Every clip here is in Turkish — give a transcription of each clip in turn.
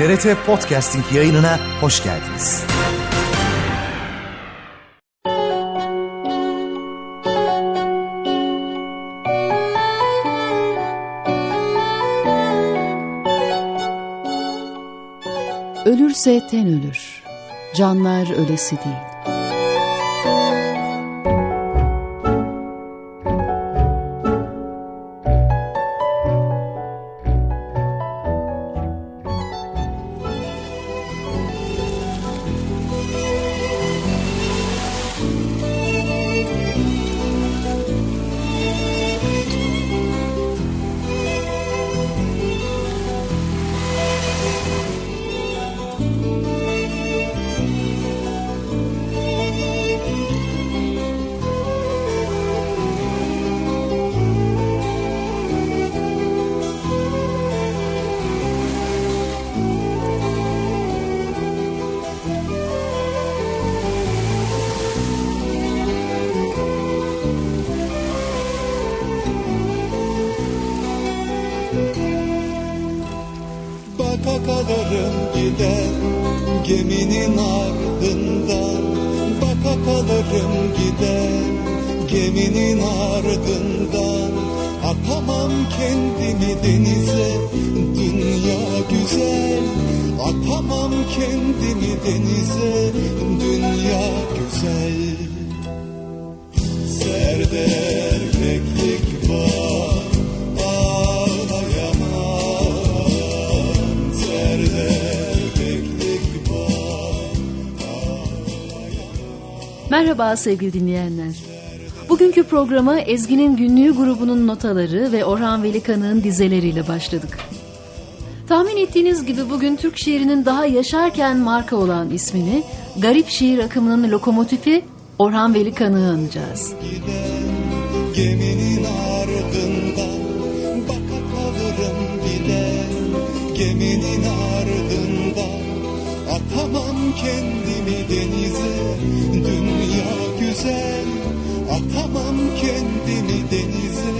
TRT Podcasting yayınına hoş geldiniz. Ölürse ten ölür, canlar ölesi değil. Geminin ardından Baka kalırım gider geminin ardından Atamam kendimi denize. Dünya güzel Atamam kendimi denize. Dünya güzel Merhaba sevgili dinleyenler. Bugünkü programa Ezgi'nin Günlüğü grubunun notaları ve Orhan Velikanık'ın dizeleriyle başladık. Tahmin ettiğiniz gibi bugün Türk şiirinin daha yaşarken marka olan ismini, garip şiir akımının lokomotifi Orhan Velikanık'ı anacağız. Geminin ardından Baka kalırım gider Geminin ardından Atamam kendimi denize. Dünya güzel. Atamam kendimi denize.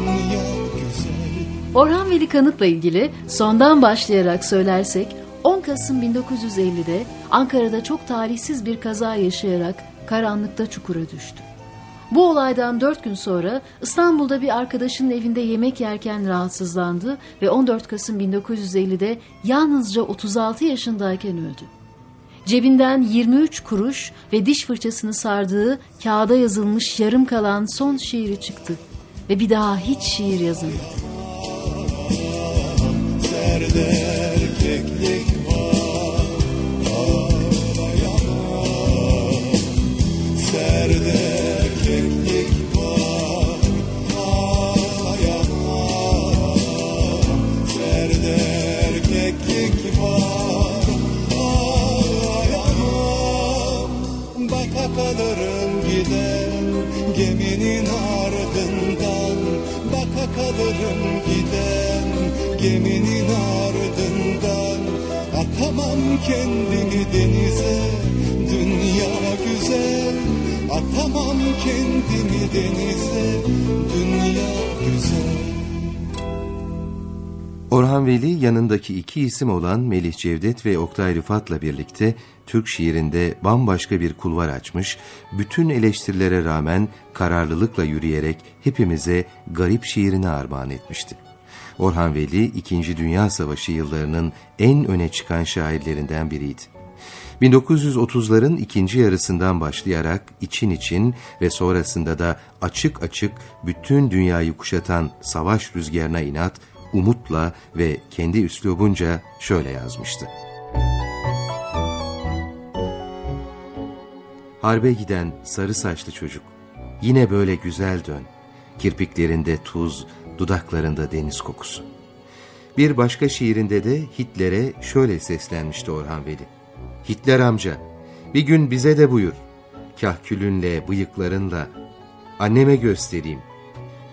Dünya güzel. Orhan Veli Kanık'la ilgili sondan başlayarak söylersek 10 Kasım 1950'de Ankara'da çok talihsiz bir kaza yaşayarak karanlıkta çukura düştü. Bu olaydan 4 gün sonra İstanbul'da bir arkadaşının evinde yemek yerken rahatsızlandı ve 14 Kasım 1950'de yalnızca 36 yaşındayken öldü. Cebinden 23 kuruş ve diş fırçasını sardığı kağıda yazılmış yarım kalan son şiiri çıktı ve bir daha hiç şiir yazamadı. Geminin ardından Atamam kendimi denize. Dünya güzel Atamam kendimi denize. Dünya güzel. Orhan Veli yanındaki iki isim olan Melih Cevdet ve Oktay Rıfat'la birlikte Türk şiirinde bambaşka bir kulvar açmış, bütün eleştirilere rağmen kararlılıkla yürüyerek hepimize garip şiirini armağan etmişti. Orhan Veli, İkinci Dünya Savaşı yıllarının en öne çıkan şairlerinden biriydi. 1930'ların ikinci yarısından başlayarak için için ve sonrasında da açık açık bütün dünyayı kuşatan savaş rüzgarına inat, umutla ve kendi üslubunca şöyle yazmıştı. Harbe giden sarı saçlı çocuk, yine böyle güzel dön. Kirpiklerinde tuz, dudaklarında deniz kokusu. Bir başka şiirinde de Hitler'e şöyle seslenmişti Orhan Veli. Hitler amca, bir gün bize de buyur. Kahkülünle, bıyıklarınla, anneme göstereyim.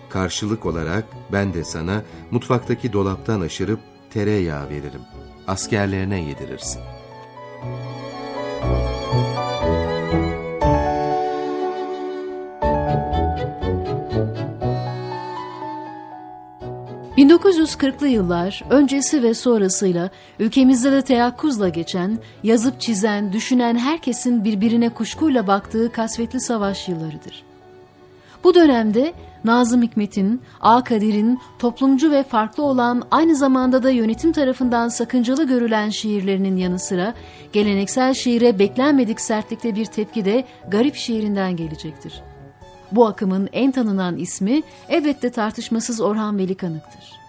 Karşılık olarak ben de sana mutfaktaki dolaptan aşırıp tereyağı veririm. Askerlerine yedirirsin. 1940'lı yıllar öncesi ve sonrasıyla ülkemizde de teyakkuzla geçen, yazıp çizen, düşünen herkesin birbirine kuşkuyla baktığı kasvetli savaş yıllarıdır. Bu dönemde Nazım Hikmet'in, A. Kadir'in toplumcu ve farklı olan aynı zamanda da yönetim tarafından sakıncalı görülen şiirlerinin yanı sıra geleneksel şiire beklenmedik sertlikte bir tepki de garip şiirinden gelecektir. Bu akımın en tanınan ismi elbette tartışmasız Orhan Veli Kanık'tır.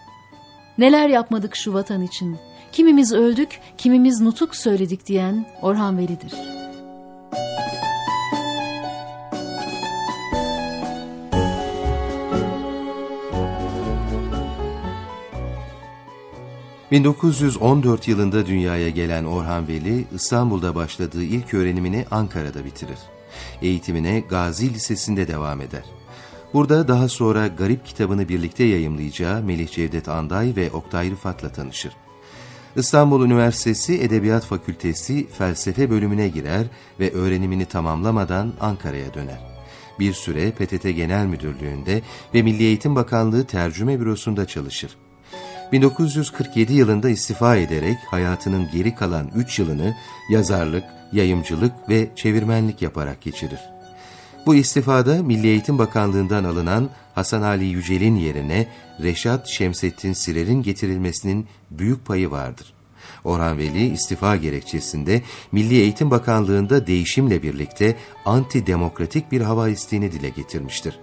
Neler yapmadık şu vatan için, kimimiz öldük, kimimiz nutuk söyledik diyen Orhan Veli'dir. 1914 yılında dünyaya gelen Orhan Veli, İstanbul'da başladığı ilk öğrenimini Ankara'da bitirir. Eğitimine Gazi Lisesi'nde devam eder. Burada daha sonra Garip kitabını birlikte yayımlayacağı Melih Cevdet Anday ve Oktay Rıfat'la tanışır. İstanbul Üniversitesi Edebiyat Fakültesi Felsefe bölümüne girer ve öğrenimini tamamlamadan Ankara'ya döner. Bir süre PTT Genel Müdürlüğü'nde ve Milli Eğitim Bakanlığı Tercüme Bürosu'nda çalışır. 1947 yılında istifa ederek hayatının geri kalan 3 yılını yazarlık, yayımcılık ve çevirmenlik yaparak geçirir. Bu istifada Milli Eğitim Bakanlığı'ndan alınan Hasan Ali Yücel'in yerine Reşat Şemsettin Sirer'in getirilmesinin büyük payı vardır. Orhan Veli istifa gerekçesinde Milli Eğitim Bakanlığı'nda değişimle birlikte antidemokratik bir hava isteğini dile getirmiştir.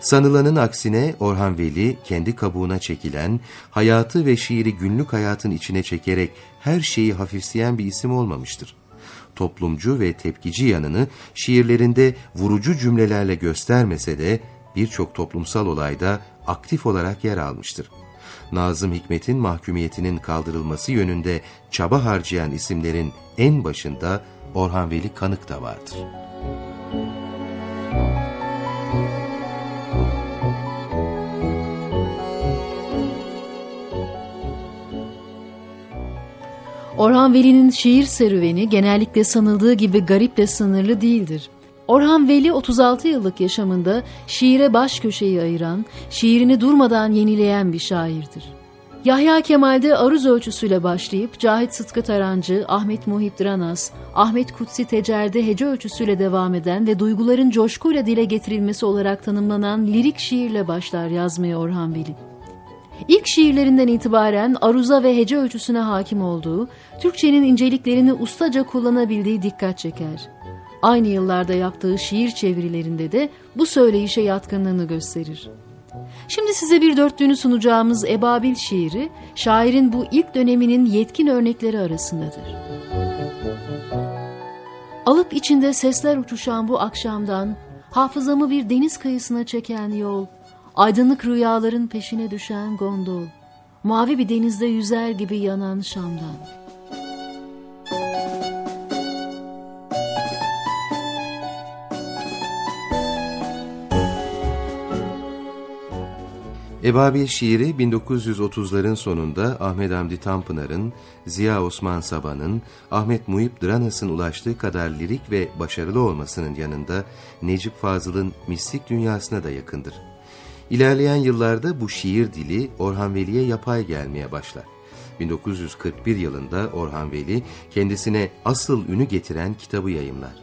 Sanılanın aksine Orhan Veli kendi kabuğuna çekilen, hayatı ve şiiri günlük hayatın içine çekerek her şeyi hafifleyen bir isim olmamıştır. Toplumcu ve tepkici yanını şiirlerinde vurucu cümlelerle göstermese de birçok toplumsal olayda aktif olarak yer almıştır. Nazım Hikmet'in mahkumiyetinin kaldırılması yönünde çaba harcayan isimlerin en başında Orhan Veli Kanık da vardır. Orhan Veli'nin şiir serüveni genellikle sanıldığı gibi gariple sınırlı değildir. Orhan Veli 36 yıllık yaşamında şiire baş köşeyi ayıran, şiirini durmadan yenileyen bir şairdir. Yahya Kemal'de aruz ölçüsüyle başlayıp Cahit Sıtkı Tarancı, Ahmet Muhip Dranas, Ahmet Kutsi Tecer'de hece ölçüsüyle devam eden ve duyguların coşkuyla dile getirilmesi olarak tanımlanan lirik şiirle başlar yazmaya Orhan Veli. İlk şiirlerinden itibaren aruza ve hece ölçüsüne hakim olduğu, Türkçenin inceliklerini ustaca kullanabildiği dikkat çeker. Aynı yıllarda yaptığı şiir çevirilerinde de bu söyleyişe yatkınlığını gösterir. Şimdi size bir dörtlüğünü sunacağımız Ebabil şiiri, şairin bu ilk döneminin yetkin örnekleri arasındadır. Alıp içinde sesler uçuşan bu akşamdan, hafızamı bir deniz kıyısına çeken yol, Aydınlık rüyaların peşine düşen gondol, mavi bir denizde yüzer gibi yanan Şam'dan. Ebabil şiiri 1930'ların sonunda Ahmet Hamdi Tanpınar'ın, Ziya Osman Sabah'ın, Ahmet Muhip Dranas'ın ulaştığı kadar lirik ve başarılı olmasının yanında Necip Fazıl'ın mistik dünyasına da yakındır. İlerleyen yıllarda bu şiir dili Orhan Veli'ye yapay gelmeye başlar. 1941 yılında Orhan Veli kendisine asıl ünü getiren kitabı yayımlar.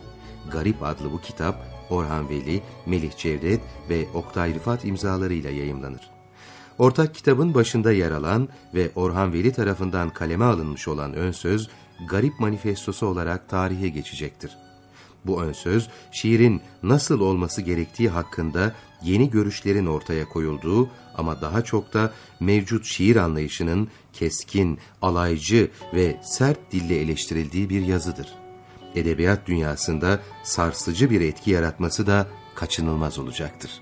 Garip adlı bu kitap Orhan Veli, Melih Cevdet ve Oktay Rıfat imzalarıyla yayımlanır. Ortak kitabın başında yer alan ve Orhan Veli tarafından kaleme alınmış olan ön söz, Garip Manifestosu olarak tarihe geçecektir. Bu ön söz, şiirin nasıl olması gerektiği hakkında yeni görüşlerin ortaya koyulduğu ama daha çok da mevcut şiir anlayışının keskin, alaycı ve sert dille eleştirildiği bir yazıdır. Edebiyat dünyasında sarsıcı bir etki yaratması da kaçınılmaz olacaktır.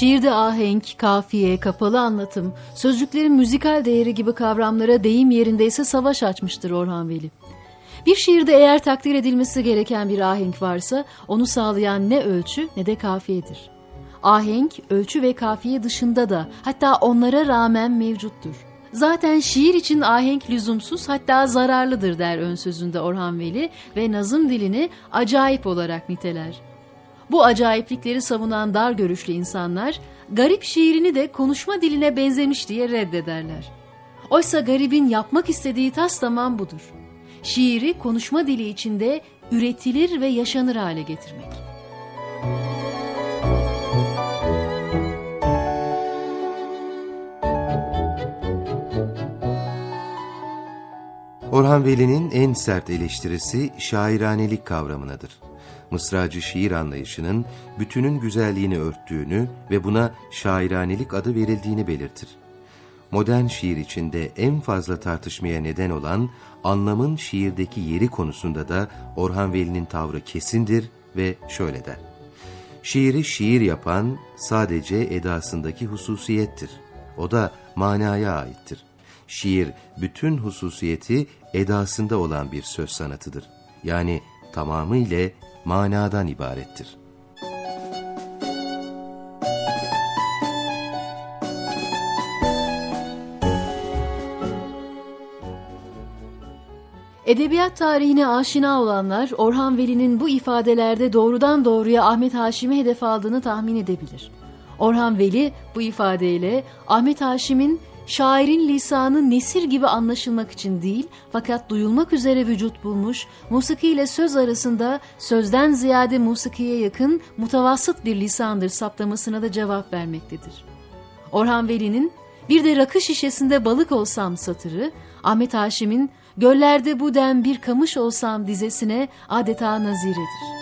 Şiirde ahenk, kafiye, kapalı anlatım, sözcüklerin müzikal değeri gibi kavramlara deyim yerindeyse savaş açmıştır Orhan Veli. Bir şiirde eğer takdir edilmesi gereken bir ahenk varsa onu sağlayan ne ölçü ne de kafiyedir. Ahenk, ölçü ve kafiye dışında da hatta onlara rağmen mevcuttur. Zaten şiir için ahenk lüzumsuz hatta zararlıdır der ön sözünde Orhan Veli ve nazım dilini acayip olarak niteler. Bu acayiplikleri savunan dar görüşlü insanlar garip şiirini de konuşma diline benzemiş diye reddederler. Oysa garibin yapmak istediği tas tamam budur. Şiiri konuşma dili içinde üretilir ve yaşanır hale getirmek. Orhan Veli'nin en sert eleştirisi şairanelik kavramınadır. Mısracı şiir anlayışının bütünün güzelliğini örttüğünü ve buna şairanelik adı verildiğini belirtir. Modern şiir içinde en fazla tartışmaya neden olan anlamın şiirdeki yeri konusunda da Orhan Veli'nin tavrı kesindir ve şöyle der. Şiiri şiir yapan sadece edasındaki hususiyettir. O da manaya aittir. Şiir bütün hususiyeti edasında olan bir söz sanatıdır. Yani tamamıyla manadan ibarettir. Edebiyat tarihine aşina olanlar Orhan Veli'nin bu ifadelerde doğrudan doğruya Ahmet Haşim'i hedef aldığını tahmin edebilir. Orhan Veli bu ifadeyle Ahmet Haşim'in şairin lisanı nesir gibi anlaşılmak için değil fakat duyulmak üzere vücut bulmuş, musiki ile söz arasında sözden ziyade musikiye yakın mutavassıt bir lisandır saptamasına da cevap vermektedir. Orhan Veli'nin bir de rakı şişesinde balık olsam satırı, Ahmet Haşim'in göllerde bu dem bir kamış olsam dizesine adeta naziredir.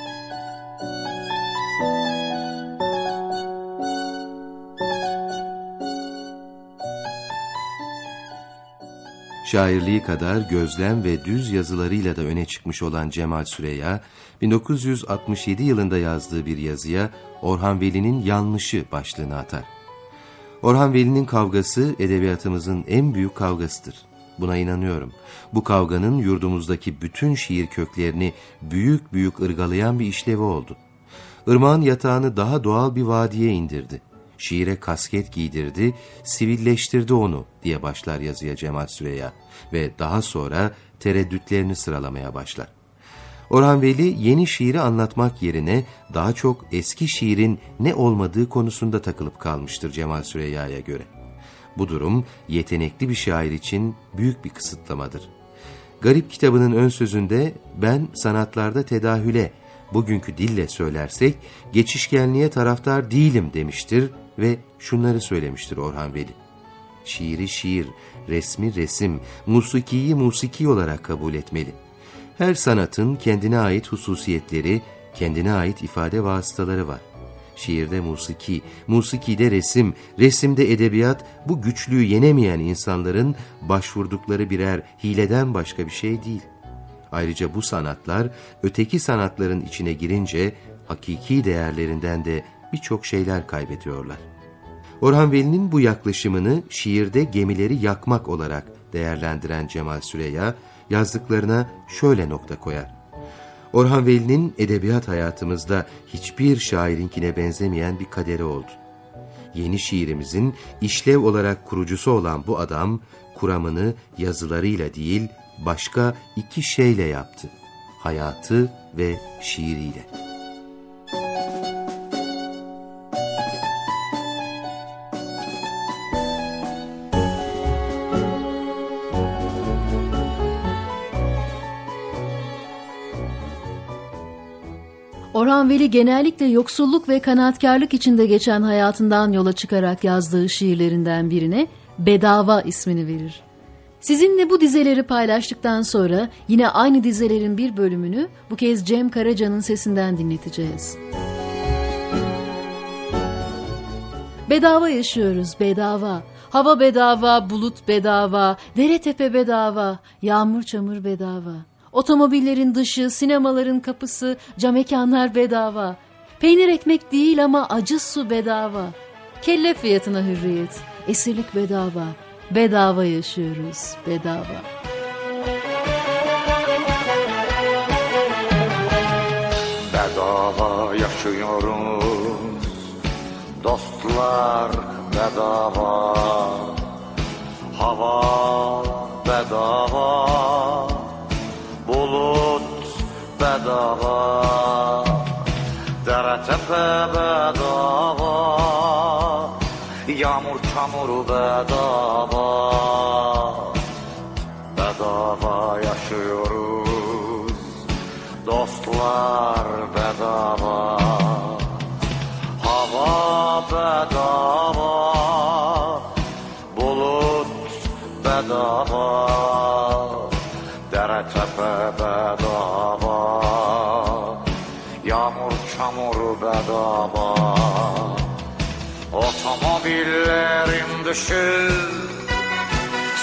Şairliği kadar gözlem ve düz yazılarıyla da öne çıkmış olan Cemal Süreya, 1967 yılında yazdığı bir yazıya Orhan Veli'nin yanlışı başlığını atar. Orhan Veli'nin kavgası edebiyatımızın en büyük kavgasıdır. Buna inanıyorum. Bu kavganın yurdumuzdaki bütün şiir köklerini büyük büyük ırgalayan bir işlevi oldu. Irmağın yatağını daha doğal bir vadiye indirdi. Şiire kasket giydirdi, sivilleştirdi onu diye başlar yazıya Cemal Süreya ve daha sonra tereddütlerini sıralamaya başlar. Orhan Veli yeni şiiri anlatmak yerine daha çok eski şiirin ne olmadığı konusunda takılıp kalmıştır Cemal Süreyya'ya göre. Bu durum yetenekli bir şair için büyük bir kısıtlamadır. Garip kitabının ön sözünde ben sanatlarda tedahüle, bugünkü dille söylersek geçişkenliğe taraftar değilim demiştir ve şunları söylemiştir Orhan Veli. Şiiri şiir, resmi resim, musikiyi musiki olarak kabul etmeli. Her sanatın kendine ait hususiyetleri, kendine ait ifade vasıtaları var. Şiirde musiki, musikide resim, resimde edebiyat bu güçlüğü yenemeyen insanların başvurdukları birer hileden başka bir şey değil. Ayrıca bu sanatlar öteki sanatların içine girince hakiki değerlerinden de birçok şeyler kaybediyorlar. Orhan Veli'nin bu yaklaşımını şiirde gemileri yakmak olarak değerlendiren Cemal Süreya yazdıklarına şöyle nokta koyar. Orhan Veli'nin edebiyat hayatımızda hiçbir şairinkine benzemeyen bir kaderi oldu. Yeni şiirimizin işlev olarak kurucusu olan bu adam, kuramını yazılarıyla değil, başka iki şeyle yaptı. Hayatı ve şiiriyle. Orhan Veli genellikle yoksulluk ve kanaatkarlık içinde geçen hayatından yola çıkarak yazdığı şiirlerinden birine Bedava ismini verir. Sizinle bu dizeleri paylaştıktan sonra yine aynı dizelerin bir bölümünü bu kez Cem Karaca'nın sesinden dinleteceğiz. Bedava yaşıyoruz, bedava. Hava bedava, bulut bedava, dere tepe bedava, yağmur çamur bedava. Otomobillerin dışı, sinemaların kapısı, cam mekanlar bedava. Peynir ekmek değil ama acı su bedava. Kelle fiyatına hürriyet, esirlik bedava. Bedava yaşıyoruz, bedava. Bedava yaşıyoruz Dostlar bedava Hava bedava bedava Yağmur çamur bedava. Bedava yaşıyoruz Dostlar bedava. Hava bedava Bulut bedava. Dere tepe bedava bedava Otomobillerin dışı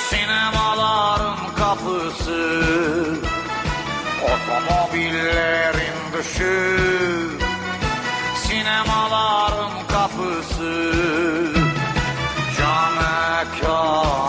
Sinemaların kapısı Otomobillerin dışı Sinemaların kapısı Cam mekanlar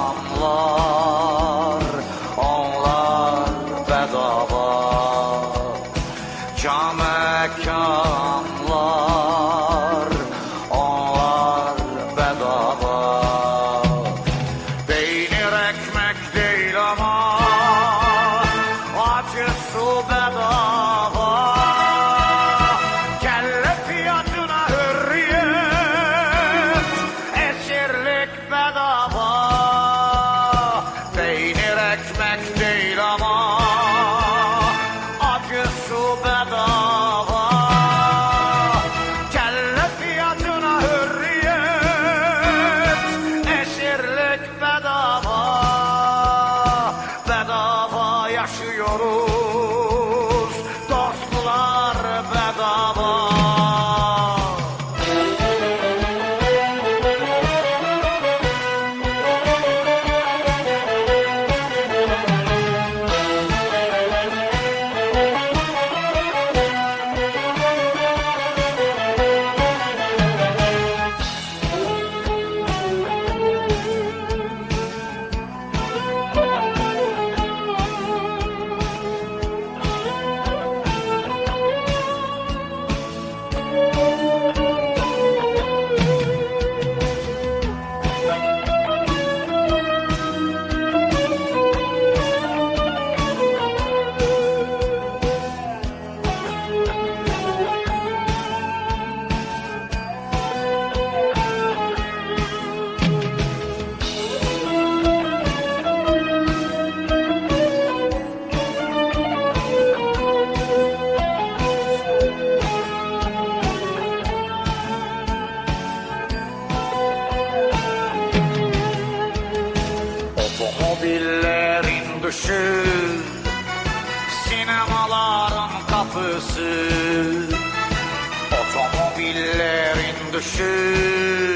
Dışı Sinemaların kapısı Otomobillerin dışı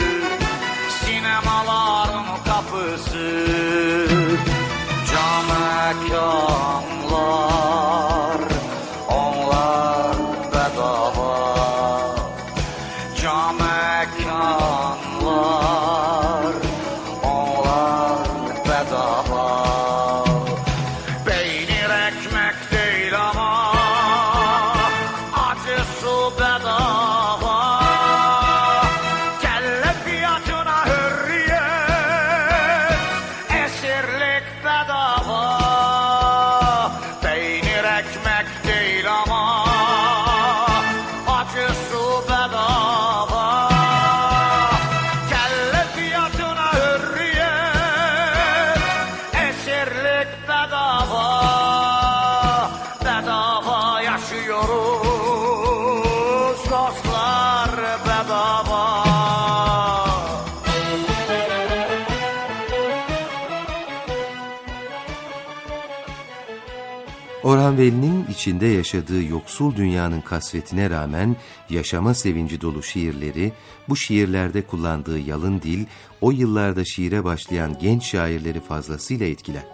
Orhan Veli'nin içinde yaşadığı yoksul dünyanın kasvetine rağmen yaşama sevinci dolu şiirleri, bu şiirlerde kullandığı yalın dil, o yıllarda şiire başlayan genç şairleri fazlasıyla etkiler.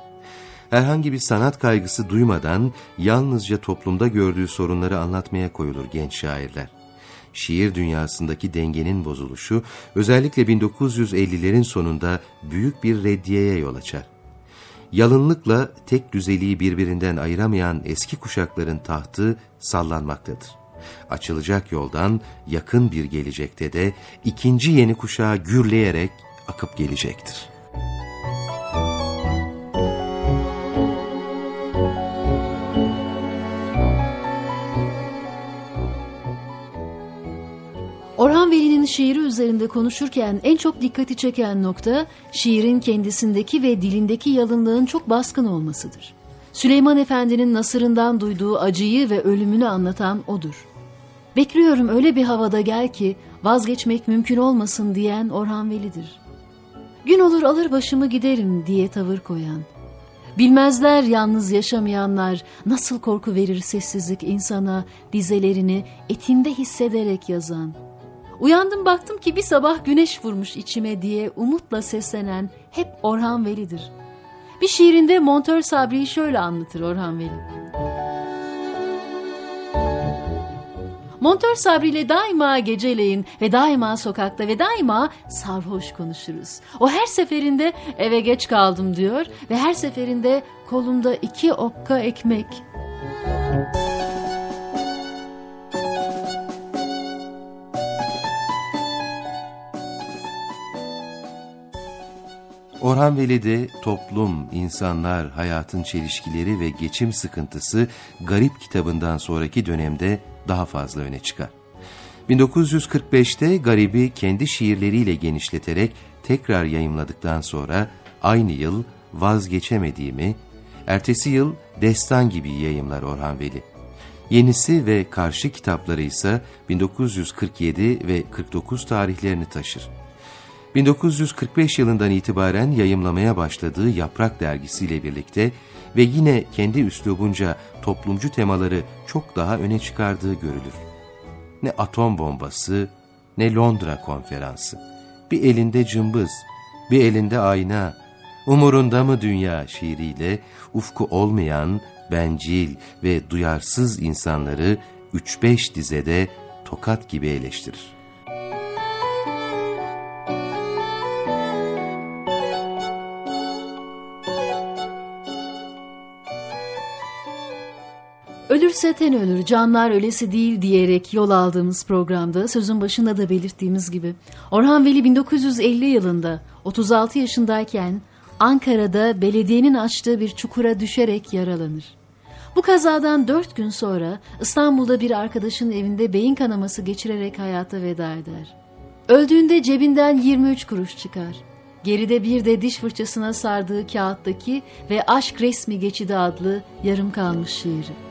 Herhangi bir sanat kaygısı duymadan yalnızca toplumda gördüğü sorunları anlatmaya koyulur genç şairler. Şiir dünyasındaki dengenin bozuluşu özellikle 1950'lerin sonunda büyük bir reddiyeye yol açar. Yalınlıkla tek düzeliği birbirinden ayıramayan eski kuşakların tahtı sallanmaktadır. Açılacak yoldan yakın bir gelecekte de ikinci yeni kuşağı gürleyerek akıp gelecektir. Şiiri üzerinde konuşurken en çok dikkati çeken nokta şiirin kendisindeki ve dilindeki yalınlığın çok baskın olmasıdır. Süleyman Efendi'nin nasırından duyduğu acıyı ve ölümünü anlatan odur. Bekliyorum öyle bir havada gel ki vazgeçmek mümkün olmasın diyen Orhan Veli'dir. Gün olur alır başımı giderim diye tavır koyan. Bilmezler yalnız yaşamayanlar nasıl korku verir sessizlik insana dizelerini etinde hissederek yazan. Uyandım baktım ki bir sabah güneş vurmuş içime diye umutla seslenen hep Orhan Veli'dir. Bir şiirinde Montör Sabri'yi şöyle anlatır Orhan Veli. Montör Sabri ile daima geceleyin ve daima sokakta ve daima sarhoş konuşuruz. O her seferinde eve geç kaldım diyor ve her seferinde kolumda iki okka ekmek. Orhan Veli'de toplum, insanlar, hayatın çelişkileri ve geçim sıkıntısı Garip kitabından sonraki dönemde daha fazla öne çıkar. 1945'te Garip'i kendi şiirleriyle genişleterek tekrar yayımladıktan sonra aynı yıl Vazgeçemediğimi, ertesi yıl Destan gibi yayımlar Orhan Veli. Yenisi ve karşı kitapları ise 1947 ve 49 tarihlerini taşır. 1945 yılından itibaren yayımlamaya başladığı Yaprak dergisiyle birlikte ve yine kendi üslubunca toplumcu temaları çok daha öne çıkardığı görülür. Ne atom bombası, ne Londra konferansı. Bir elinde cımbız, bir elinde ayna, umurunda mı dünya şiiriyle ufku olmayan, bencil ve duyarsız insanları 3-5 dizede tokat gibi eleştirir. Ölürse ten ölür, canlar ölesi değil diyerek yol aldığımız programda sözün başında da belirttiğimiz gibi Orhan Veli 1950 yılında 36 yaşındayken Ankara'da belediyenin açtığı bir çukura düşerek yaralanır. Bu kazadan dört gün sonra İstanbul'da bir arkadaşın evinde beyin kanaması geçirerek hayata veda eder. Öldüğünde cebinden 23 kuruş çıkar. Geride bir de diş fırçasına sardığı kağıttaki ve Aşk Resmi Geçidi adlı yarım kalmış şiiri.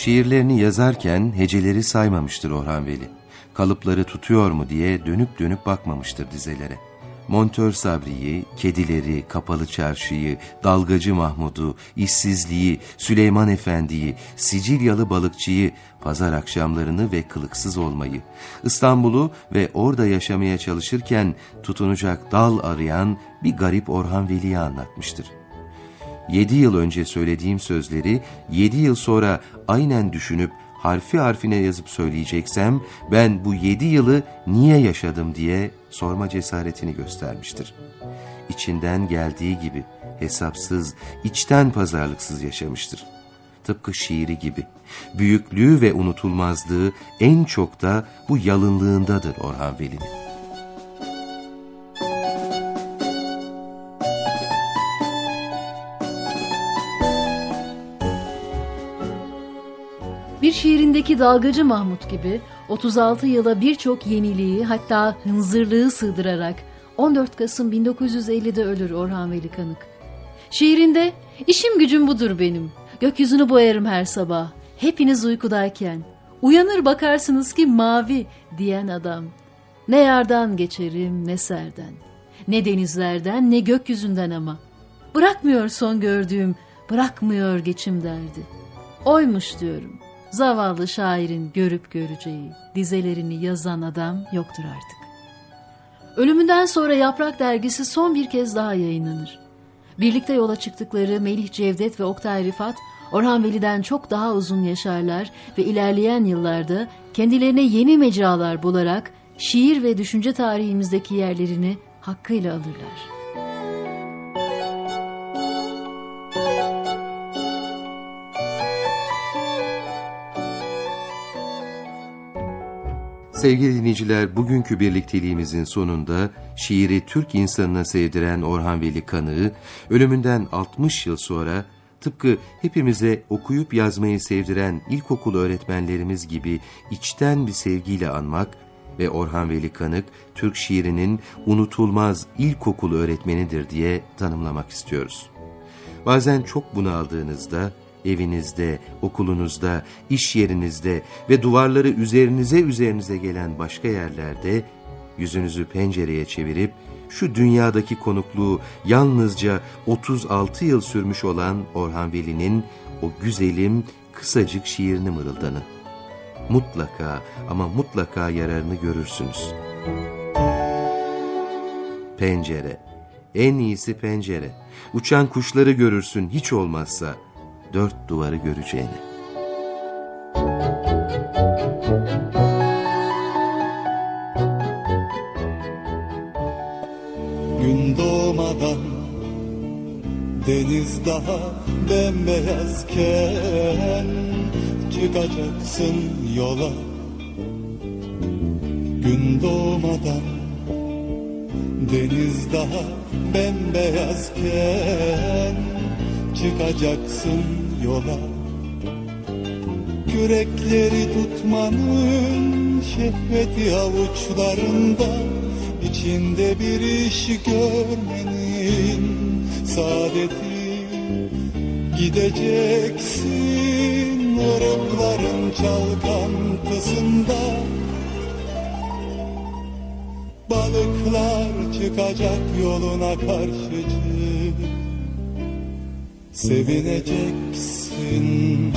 Şiirlerini yazarken heceleri saymamıştır Orhan Veli. Kalıpları tutuyor mu diye dönüp dönüp bakmamıştır dizelere. Montör Sabri'yi, Kedileri, Kapalı Çarşı'yı, Dalgacı Mahmud'u, İşsizliği, Süleyman Efendi'yi, Sicilyalı Balıkçı'yı, pazar akşamlarını ve kılıksız olmayı, İstanbul'u ve orada yaşamaya çalışırken tutunacak dal arayan bir garip Orhan Veli'yi anlatmıştır. Yedi yıl önce söylediğim sözleri yedi yıl sonra aynen düşünüp harfi harfine yazıp söyleyeceksem ben bu yedi yılı niye yaşadım diye sorma cesaretini göstermiştir. İçinden geldiği gibi hesapsız, içten pazarlıksız yaşamıştır. Tıpkı şiiri gibi. Büyüklüğü ve unutulmazlığı en çok da bu yalınlığındadır Orhan Veli'nin. Şiirindeki dalgacı Mahmut gibi 36 yıla birçok yeniliği hatta hınzırlığı sığdırarak 14 Kasım 1950'de ölür Orhan Veli Kanık. Şiirinde işim gücüm budur benim. Gökyüzünü boyarım her sabah. Hepiniz uykudayken. Uyanır bakarsınız ki mavi diyen adam. Ne yardan geçerim ne serden. Ne denizlerden ne gökyüzünden ama. Bırakmıyor son gördüğüm, bırakmıyor geçim derdi. Oymuş diyorum. Zavallı şairin görüp göreceği, dizelerini yazan adam yoktur artık. Ölümünden sonra Yaprak dergisi son bir kez daha yayınlanır. Birlikte yola çıktıkları Melih Cevdet ve Oktay Rifat, Orhan Veli'den çok daha uzun yaşarlar ve ilerleyen yıllarda kendilerine yeni mecralar bularak şiir ve düşünce tarihimizdeki yerlerini hakkıyla alırlar. Sevgili dinleyiciler, bugünkü birlikteliğimizin sonunda şiiri Türk insanına sevdiren Orhan Veli Kanık'ı ölümünden 60 yıl sonra tıpkı hepimize okuyup yazmayı sevdiren ilkokul öğretmenlerimiz gibi içten bir sevgiyle anmak ve Orhan Veli Kanık Türk şiirinin unutulmaz ilkokul öğretmenidir diye tanımlamak istiyoruz. Bazen çok bunaldığınızda evinizde, okulunuzda, iş yerinizde ve duvarları üzerinize üzerinize gelen başka yerlerde yüzünüzü pencereye çevirip şu dünyadaki konukluğu yalnızca 36 yıl sürmüş olan Orhan Veli'nin o güzelim kısacık şiirini mırıldanın. Mutlaka ama mutlaka yararını görürsünüz. Pencere. En iyisi pencere. Uçan kuşları görürsün hiç olmazsa dört duvarı göreceğini. Gün doğmadan deniz daha bembeyazken çıkacaksın yola. Gün doğmadan deniz daha bembeyazken çıkacaksın yola. Kürekleri tutmanın şehveti avuçlarında içinde bir iş görmenin saadeti. Gideceksin ırıkların çalkantısında. Balıklar çıkacak yoluna karşıcı Sevineceksin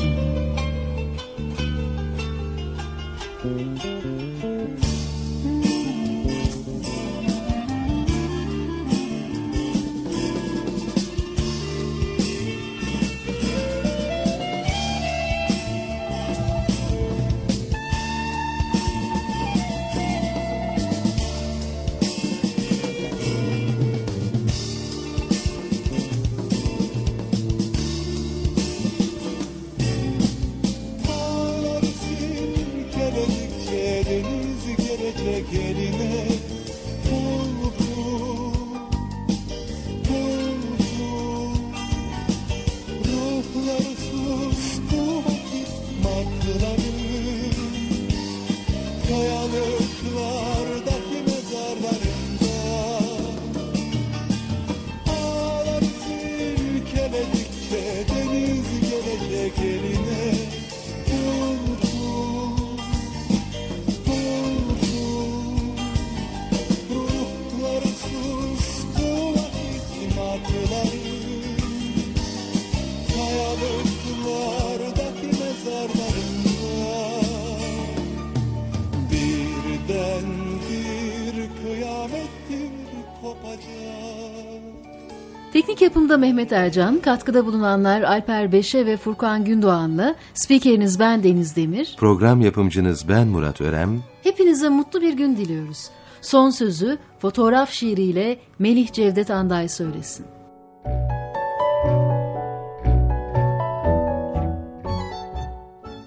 Teknik yapımda Mehmet Ercan, katkıda bulunanlar Alper Beşe ve Furkan Gündoğan'la spikeriniz ben Deniz Demir. Program yapımcınız ben Murat Örem. Hepinize mutlu bir gün diliyoruz. Son sözü fotoğraf şiiriyle Melih Cevdet Anday söylesin.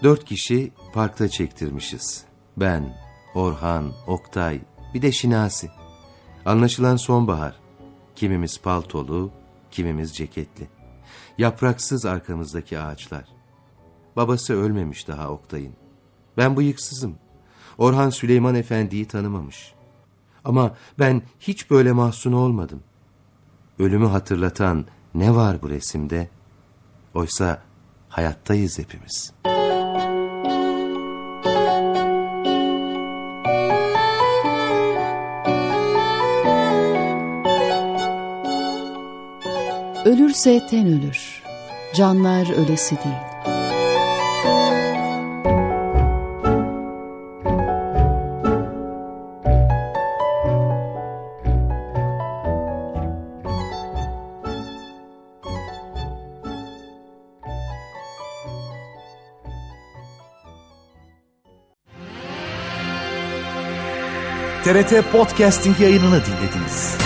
Dört kişi parkta çektirmişiz. Ben, Orhan, Oktay, bir de Şinasi. Anlaşılan sonbahar. Kimimiz paltolu, kimimiz ceketli. Yapraksız arkamızdaki ağaçlar. Babası ölmemiş daha Oktay'ın. Ben bıyıksızım. Orhan Süleyman Efendi'yi tanımamış. Ama ben hiç böyle mahzun olmadım. Ölümü hatırlatan ne var bu resimde? Oysa hayattayız hepimiz. Ölürse ten ölür, canlar ölesi değil. TRT Podcasting yayınını dinlediniz.